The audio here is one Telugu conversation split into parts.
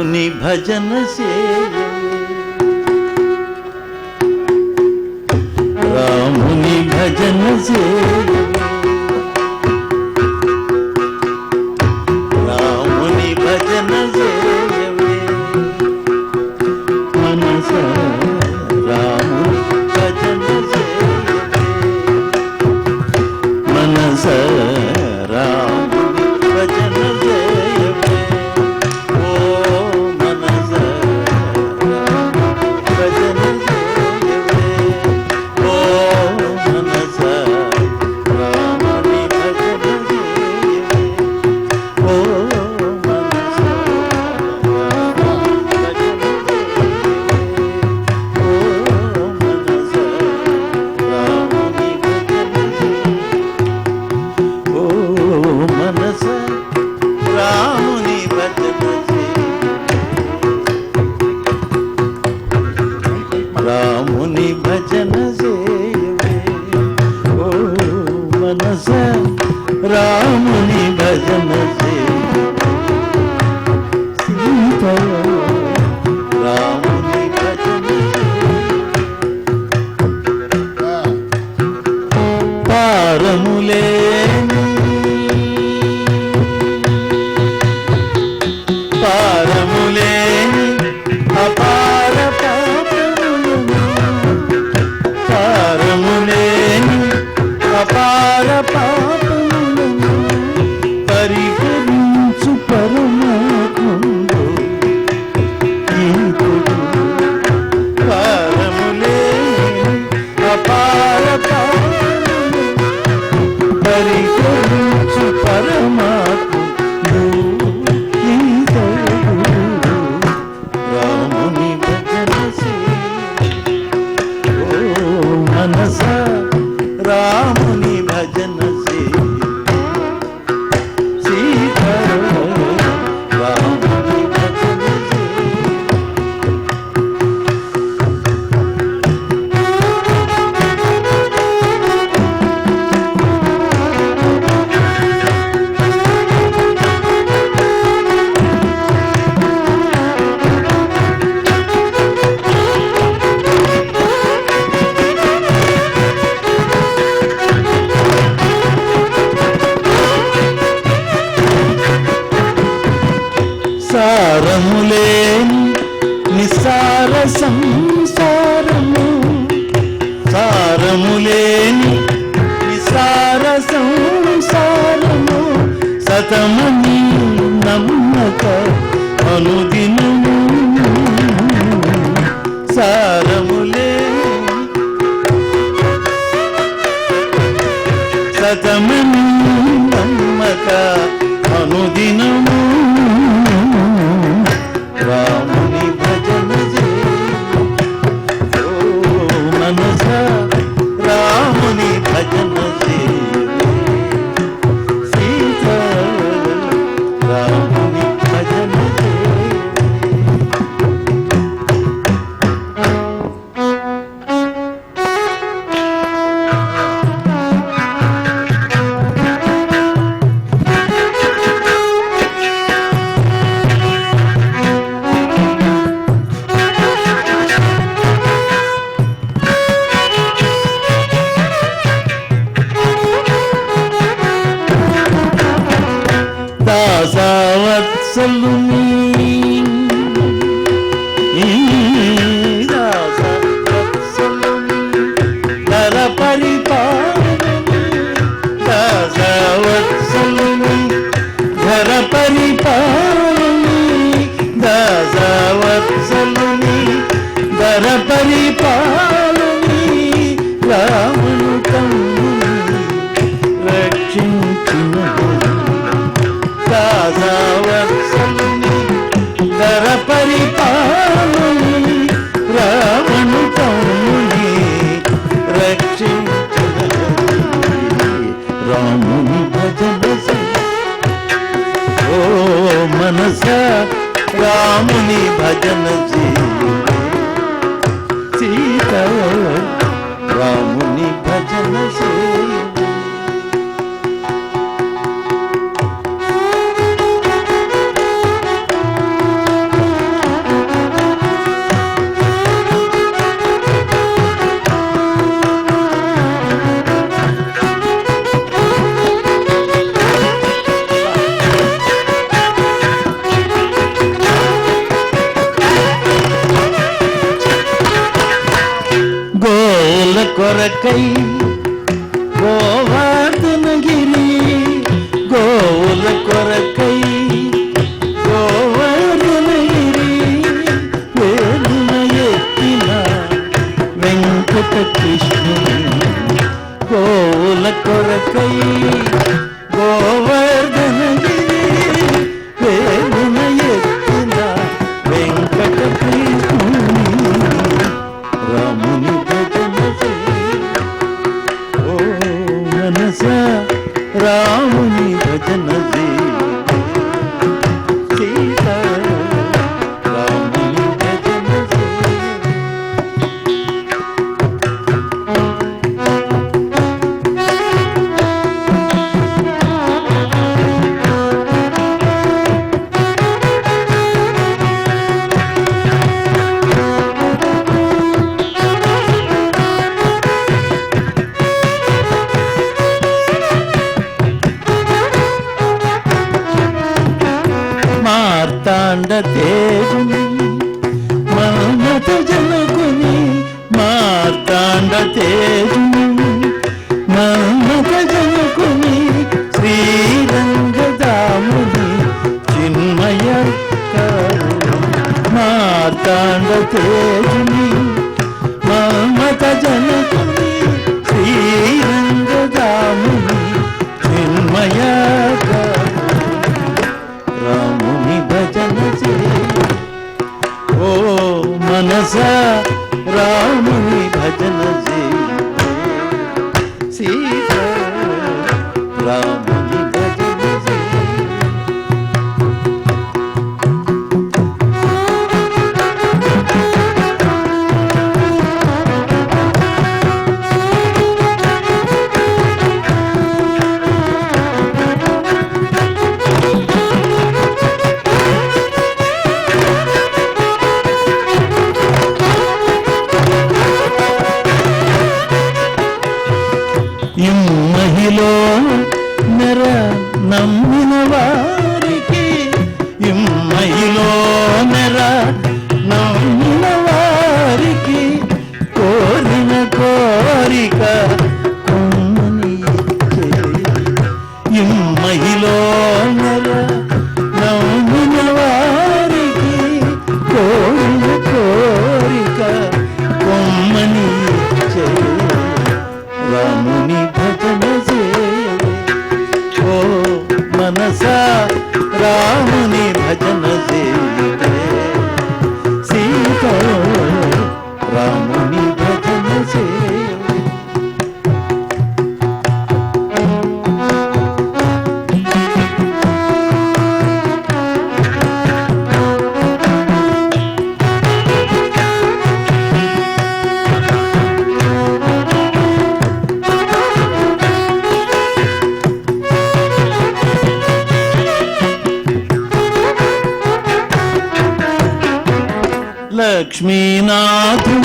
ముని భజన సేయ రాముని భజన సేయ Mano పరిపాలని దశవత్సలుని ధర పరి రాముని భజన मुनि भजन जी రాముని భజన జీ రాముని భజన లక్ష్మీనాథం.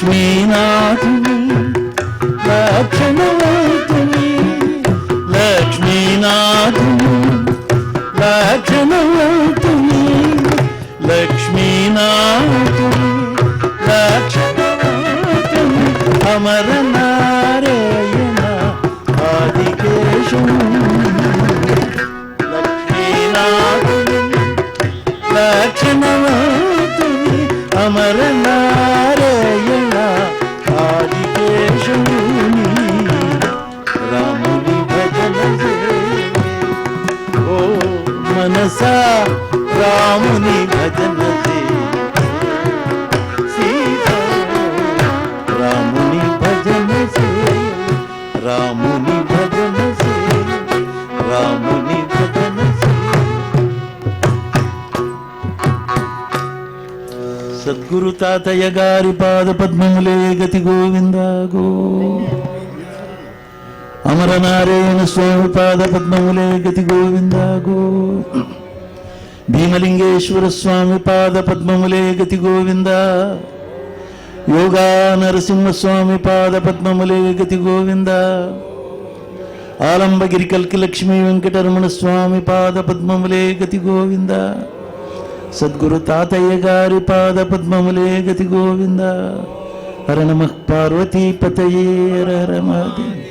లక్ష్మీనాథుని లక్షణమూర్తిని లక్ష్మీనాథుని 中 తాతయ్య గారి పాద పద్మములే గతి గోవిందాగో అమరనారాయణ స్వామి పాద పద్మములే గతి గోవిందాగో భీమలింగేశ్వర స్వామి పాద పద్మములే గతి గోవిందా. యోగా నరసింహస్వామి పాద పద్మములే గతి గోవింద. ఆలంబగిరి కల్కి లక్ష్మీ వెంకటరమణ స్వామి పాద పద్మములే గతి గోవిందా. సద్గురు తాతయ్య గారి పాద పద్మములే గతి గోవింద. హర నమ పార్వతీపతయే హర హర మహాదేవ్.